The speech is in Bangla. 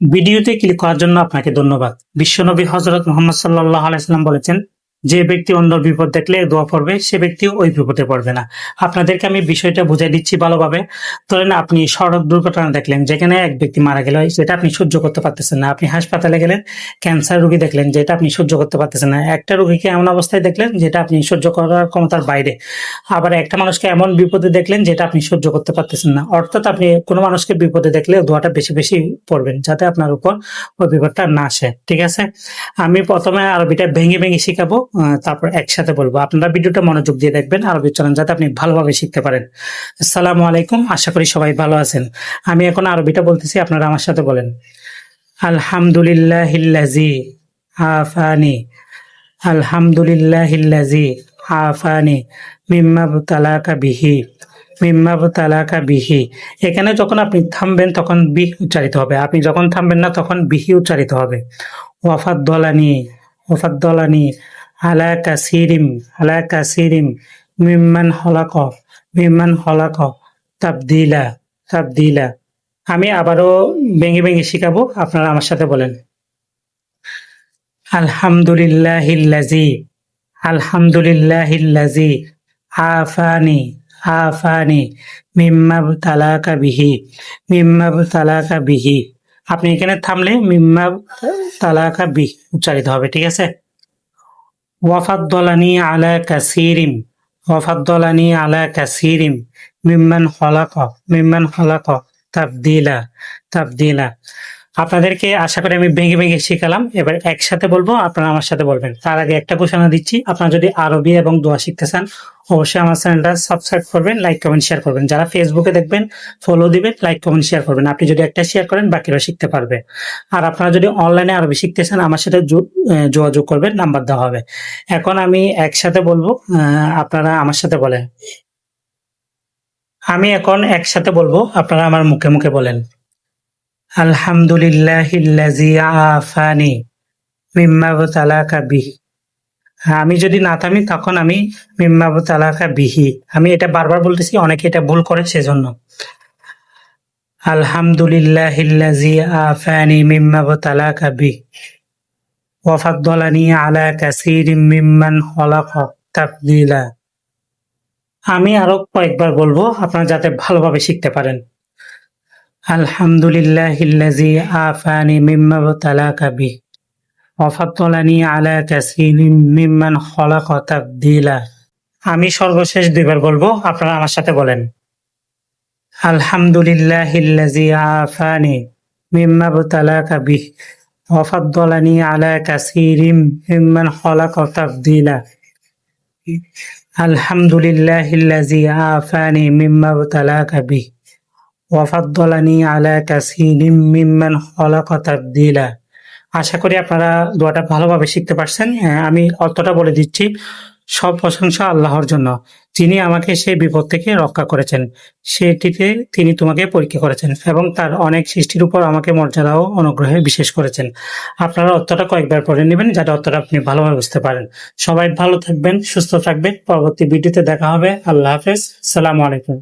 ভিডিওতে ক্লিক করার জন্য আপনাকে ধন্যবাদ। বিশ্বনবী হজরত মোহাম্মদ সাল্লাহ আলাইসাল্লাম বলেছেন যে ব্যক্তি অন্য বিপদ দেখলে দোয়া পড়বে, সে ব্যক্তি ওই বিপদে পড়বে না। আপনাদেরকে আমি বিষয়টা বুঝাই দিচ্ছি ভালোভাবে। ধরেন আপনি সড়ক দুর্ঘটনা দেখলেন, যেখানে এক ব্যক্তি মারা গেল সেটা আপনি সহ্য করতে পারতেছেন না। আপনি হাসপাতালে গেলেন, ক্যান্সার রোগী দেখলেন, যেটা আপনি সহ্য করতে পারতেছেন না। একটা রোগীকে এমন অবস্থায় দেখলেন, যেটা আপনি সহ্য করার ক্ষমতার বাইরে। আবার একটা মানুষকে এমন বিপদে দেখলেন, যেটা আপনি সহ্য করতে পারতেছেন না। অর্থাৎ আপনি কোনো মানুষকে বিপদে দেখলে দোয়াটা বেশি বেশি পড়বেন, যাতে আপনার উপর ওই বিপদটা না আসে। ঠিক আছে? আমি প্রথমে আরবিটা ভেঙে ভেঙে শিখাবো। তারপর একসাথে বলব। আপনারা ভিডিওটা মনোযোগ দিয়ে দেখবেন, আরবি উচ্চারণ যাতে আপনি ভালোভাবে শিখতে পারেন। আসসালামু আলাইকুম, আশা করি সবাই ভালো আছেন। আমি এখন আরবিটা বলতেছি, আপনারা আমার সাথে বলেন। আলহামদুলিল্লাহিল্লাজি, আফানি। আলহামদুলিল্লাহিল্লাজি, আফানি। মিম্মা তালাকা বিহি। মিম্মা তালাকা বিহি। এখানে যখন আপনি থামবেন, তখন বি উচ্চারিত হবে। আপনি যখন থামবেন না, তখন বিহি উচ্চারিত হবে। ওয়াফাদ্দলানি ওয়াফাদ্দলানি আলা কাসিরিম আলা কাসিরিম মিম্মান হলাক মিম্মান হলাক তাবদিলা তাবদিলা আমি আবারও ভেঙে ভেঙে শিখাবো, আপনারা আমার সাথে বলেন। আলহামদুলিল্লাহিল্লাজি আলহামদুলিল্লাহিল্লাজি আফানি আফানি, মিম্মা তালাকা বিহি, মিম্মা তালাকা বিহি। আপনি এখানে থামলে মিম্মা তালাকা বিহি উচ্চারিত হবে, ঠিক আছে? ওয়াফাদ্দলানি আলা কাসিরিম ওয়াফাদ্দলানি আলা কাসিরিম মিম্মান হলাক মিম্মান হলাক তাবদিলা তাবদিলা আপনাদেরকে আশা করি আমি ভেঙে ভেঙে শিখালাম। এবার একসাথে বলব, আপনারা আমার সাথে বলবেন। তার আগে একটা ঘোষণা দিচ্ছি, আপনারা যদি আরবি এবং দোয়া শিখতে চান, অবশ্যই আমার চ্যানেলটা সাবস্ক্রাইব করবেন লাইক কমেন্ট শেয়ার করবেন। যারা ফেসবুকে দেখবেন ফলো দিবেন লাইক কমেন্ট শেয়ার করবেন। আপনি যদি একটা শেয়ার করেন, বাকিরা শিখতে পারবে। আর আপনারা যদি অনলাইনে আরবি শিখতে চান, আমার সাথে যোগাযোগ করবেন নাম্বার দেওয়া হবে। এখন আমি একসাথে বলব আপনারা আমার সাথে বলেন। আমি এখন একসাথে বলব, আপনারা আমার মুখে মুখে বলেন। আলহামদুলিল্লাহিল্লাজি আফানি মিম্মা তালাকা বিহি। আমি যদি না থামি, তখন আমি মিম্মা তালাকা বিহি। আমি এটা বারবার বলতেছি, অনেকে এটা ভুল করে সেজন্য। আলহামদুলিল্লাহিল্লাজি আফানি মিম্মা তালাকা বি ওয়াফাদ্দলানি আলা কাসিরিম মিম্মান খলাক তাফদিলা। আমি আরও কয়েকবার বলব, আপনারা যাতে ভালোভাবে শিখতে পারেন। আলহামদুলিল্লাহিল্লাজি আফানি মিম্মা তালাকা বি ওয়াফাদ্দলানি আলা কাসিরিম মিম্মান খলাক তাফদিলা আমি সর্বশেষ দুইবার বলব, আপনারা আমার সাথে বলেন। আলহামদুলিল্লাহিল্লাজি আফানি মিম্মা তালাকা বি ওয়াফাদ্দলানি আলা কাসিরিম মিম্মান খলাক তাফদিলা আলহামদুলিল্লাহিল্লাজি আফানি মিম্মা তালাকা বি ওয়াফাদ্দলানি আলা কাসিরিম মিম্মান তাফদিলা আশা করি আপনারা দোয়াটা ভালোভাবে শিখতে পারছেন। হ্যাঁ, আমি অর্থটা বলে দিচ্ছি সব প্রশংসা আল্লাহর জন্য। যিনি আমাকে সেই বিপদ থেকে রক্ষা করেছেন সেটিতে তিনি তোমাকে পরীক্ষা করেছেন এবং তার অনেক সৃষ্টির উপর আমাকে মর্যাদা ও অনুগ্রহে বিশেষ করেছেন। আপনারা অর্থটা কয়েকবার পড়ে নেবেন যাতে অর্থটা আপনি ভালোভাবে বুঝতে পারেন। সবাই ভালো থাকবেন সুস্থ থাকবেন। পরবর্তী ভিডিওতে দেখা হবে। আল্লাহ হাফেজ। সালাম আলাইকুম।